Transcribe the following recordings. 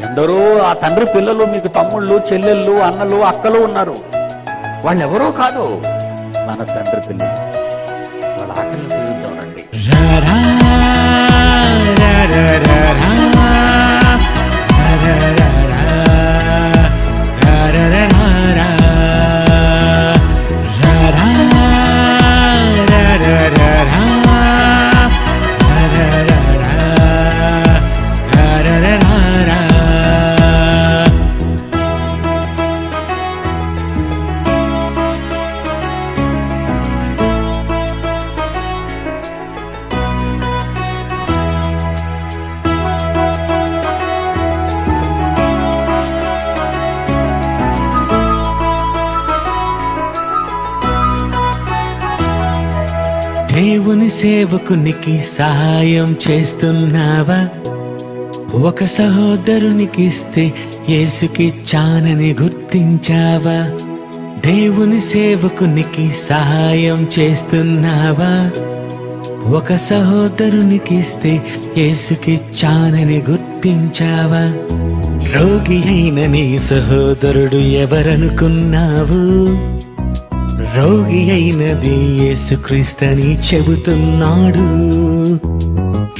ఎందరో ఆ తండ్రి పిల్లలు మీకు తమ్ముళ్ళు చెల్లెళ్ళు అన్నలు అక్కలు ఉన్నారు. వాళ్ళెవరో కాదు మన తండ్రి పిల్లలు. వాళ్ళ ఆకలిని తీరుద్దాం దేవుని సేవకునికి సహాయం చేస్తున్నావా? ఒక సహోదరునికి ఇస్తే యేసుకి చానని గుర్తించావా? దేవుని సేవకునికి సహాయం చేస్తున్నావా? ఒక సహోదరునికి ఇస్తే యేసుకి చానని గుర్తించావా? రోగి అయిన నీ సహోదరుడు ఎవరనుకున్నావు? రోగి అయినది యేసుక్రీస్తని చెబుతున్నాడు.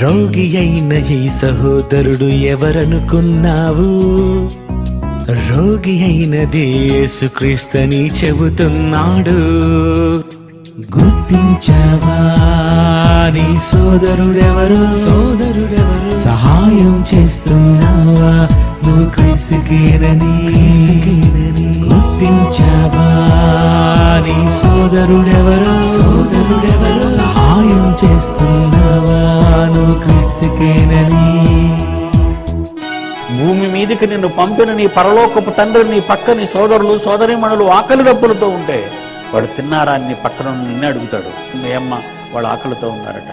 రోగి అయిన ఈ సహోదరుడు ఎవరనుకున్నావు? రోగి అయినది యేసుక్రీస్తని చెబుతున్నాడు. గుర్తించావా నీ సోదరుడెవరు? సోదరుడెవరు? సహాయం చేస్తున్నావా? నువ్వు క్రీస్తుకేనని? గుర్తించావా? నీ సోదరుడెవరు? సోదరుడెవరు? సహాయం చేస్తున్నావా నువ్వు క్రీస్తుకేనని. భూమి మీదకి నిన్ను పంపిన నీ పరలోకపు తండ్రి నీ పక్క నీ సోదరులు సోదరిమణులు ఆకలి దప్పులతో ఉంటే వాడు తిన్నారా నీ పక్కన నిన్నే అడుగుతాడు. మీ అమ్మ వాళ్ళు ఆకలితో ఉన్నారట.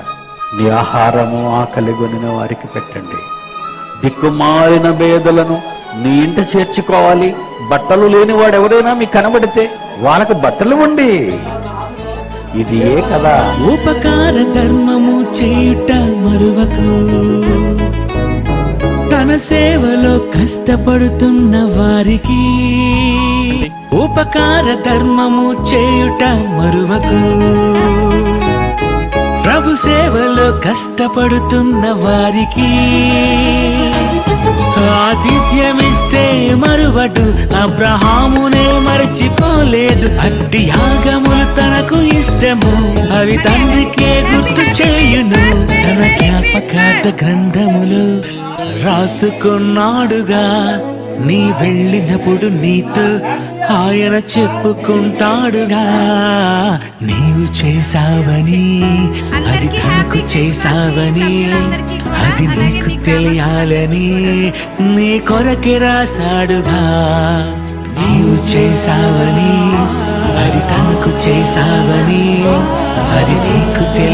నీ ఆహారము ఆకలి కొనిన వారికి పెట్టండి. దిక్కుమాలిన బేదలను నీ ఇంట చేర్చుకోవాలి. బట్టలు లేని వాడు ఎవరైనా మీకు కనబడితే వాళ్ళకి బట్టలు ఉండి. ఇది ఏ కదా ఉపకార ధర్మము చేయుట మరువకు. తన సేవలో కష్టపడుతున్న వారికి. ఉపకార ధర్మము చేయుట మరువకు. ప్రభు సేవలో కష్టపడుతున్న వారికి. ఆతిథ్యమిస్తే మరువటు అబ్రహామునే మరచిపోలేదు. అట్టి యాగములు తనకు ఇష్టము. అవి తండ్రికే గుర్తు చేయును. తన జ్ఞాపకార్థ గ్రంథములు రాసుకున్నాడుగా. నీ వెళ్ళినప్పుడు నీతో ఆయన చెప్పుకుంటాడుగా. నీవు చేసావని అది తనకు చేసావని అది నీకు తెలియాలని నీ కొరకే రాశాడుగా. నీవు చేసావని అది తనకు చేసావని అది నీకు తెలియదు